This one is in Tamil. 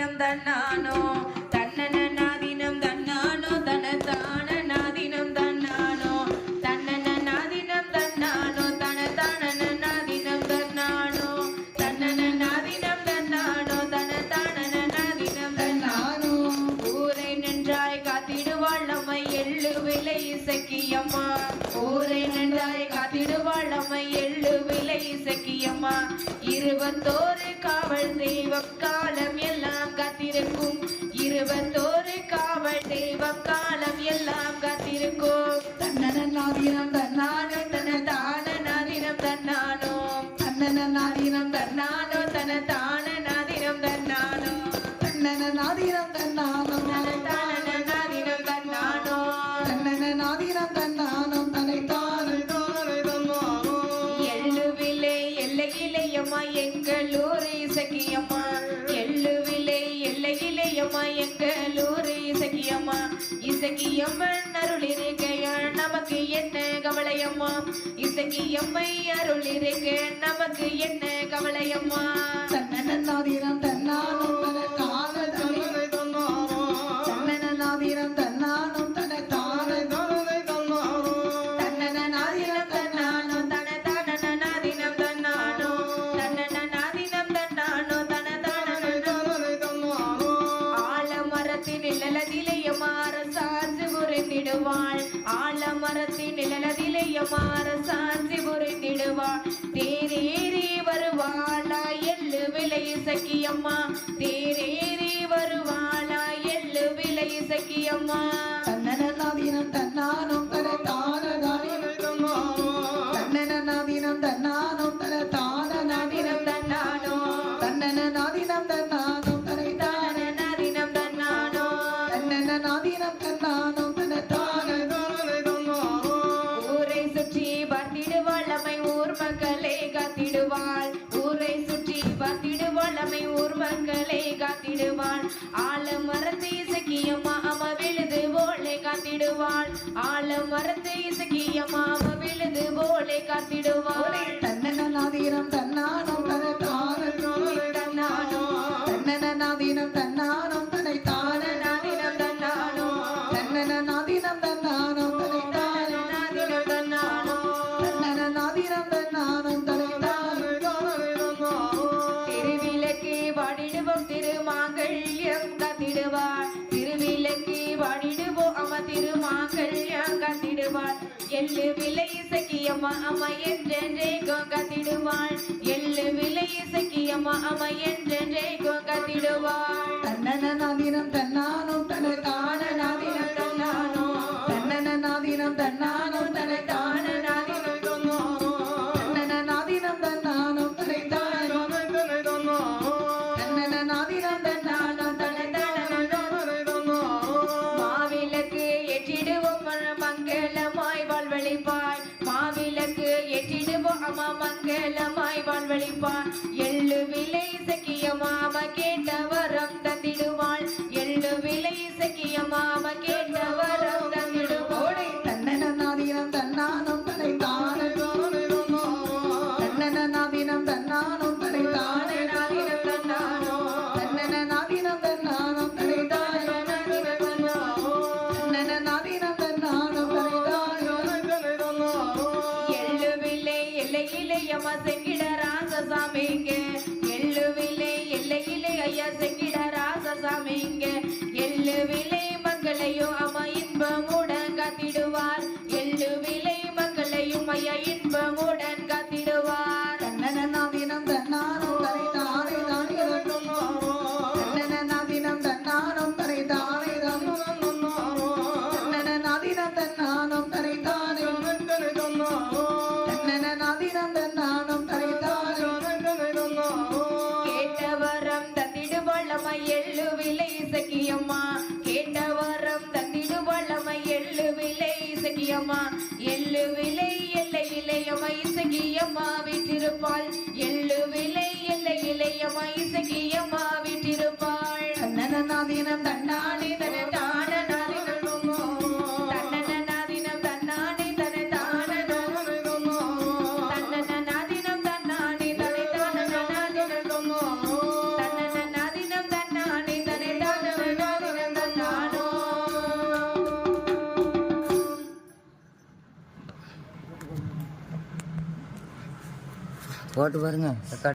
நாதினம் தன்னானோ? தன்னன நாதினம் தன்னானோ? தனதான நாதினம் தன்னானோ? தன்னன நாதினம் தன்னானோ? தனதான நாதினம் தன்னானோ? தன்னன நாதினம் தன்னானோ? தனதான நாதினம் தன்னானோ? ஊரை நின்றாய் காத்திடுவாள் நம்மை எள்ளு விலை இசக்கியம்மா. ஊரை நின்றாய் காத்திடுவாள் நம்மை எள்ளு விலை இசக்கியம்மா. இருபத்தோரு காவல் தெய்வம் காலம் எல்லாம் நாதீனம் தன்னானோ தன தான நாதினம் தன்னானோ தன்னன. நாதீனம் தன்னானோ. தன தான நாதினம் தன்னானோ. தன்னன நாதீனம் தன்னானோ. தன தான நாதினம் தன்னானோ. தன்னன நாதீனம் தன்னானோ தன்னைத்தானே எள்ளுவிலை எல்லையிலையம்மா எங்களூர் இசக்கியம்மா எள்ளுவிலை எல்லையிலையம்மா எங்களூர் இசக்கியம்மா. இசக்கியம்மன் அருளிருக்கையாள் நமக்கு என்ன கவலையம்மா? இசக்கியம்மை அருளிருக்க நமக்கு என்ன கவலையம்மா? தன்னன நாதீனம் புரிந்திடுவாள் ஆலமரத்தின் நிழலதிலேயமாற சாஞ்சு புரிந்திடுவாள் தேரேறி வருவாளா? எள்ளு விலை சக்கியம்மா தேரேறி வருவாளா? எள்ளு விலை சக்கியம்மா ஆல மரத்தை இசக்கியம்மா அம்மா விழுது போலே காத்திடுவாள். ஆல மரத்தை இசக்கியம்மா அம்மா விழுது போலே காத்திடுவாள். தன்னன நாதீனம் தன்னானோ தன்னைத்தானே தன்னானோ தன்னன நாதீனம் தன்னானோ தன்னைத்தானே நாதினம் தன்னானோ தன்னன நாதீனம் வாடிடுவோம் திருமாங்கல்யம் காத்திடுவார். திருவிளக்கு வாடிடுவோம் அம்மா திருமாங்கல்யம் காத்திடுவார். எள்ளு விலை சக்கியம்மா அம்மா என்றென்றே கத்திடுவாள். எள்ளு விலை சக்கியம்மா அம்மா என்றென்றே கத்திடுவாள். தன்னன நாதினம் தன்னானும் தன தன்னைத்தானே நாதினம் தன்னானோ தன்னன நாதினம் தன்னானும் தன தன்னன நாதீனம் தன்னானோ மாவிளக்கு ஏற்றிடுவோம் மங்களமாய் வாழ்வழிப்பாய். மாவிளக்கு ஏற்றிடுவோம் அம்மா மங்களமாய் வாழ்வழிப்பாய். எள்ளு விலை சக்கியமாம கேட்ட வரம் தந்திடுவாள். எள்ளு விலை சக்கியமாம கேட்ட எல்லையிலே அம்மா செங்கிட ராசசாமிங்க எள்ளுவிலே எல்லையிலே ஐயா செங்கிட ராசசாமிங்க எள்ளுவிலே தன்னாதீனம் தன்னாடி தன தான நரிகளுமோ தன்னநாதீனம் தன்னாடி தன தான நரிகளுமோ தன்னநாதீனம் தன்னாடி தன தான நரிகளுமோ தன்னநாதீனம் தன்னாடி தன போட்டு பாருங்க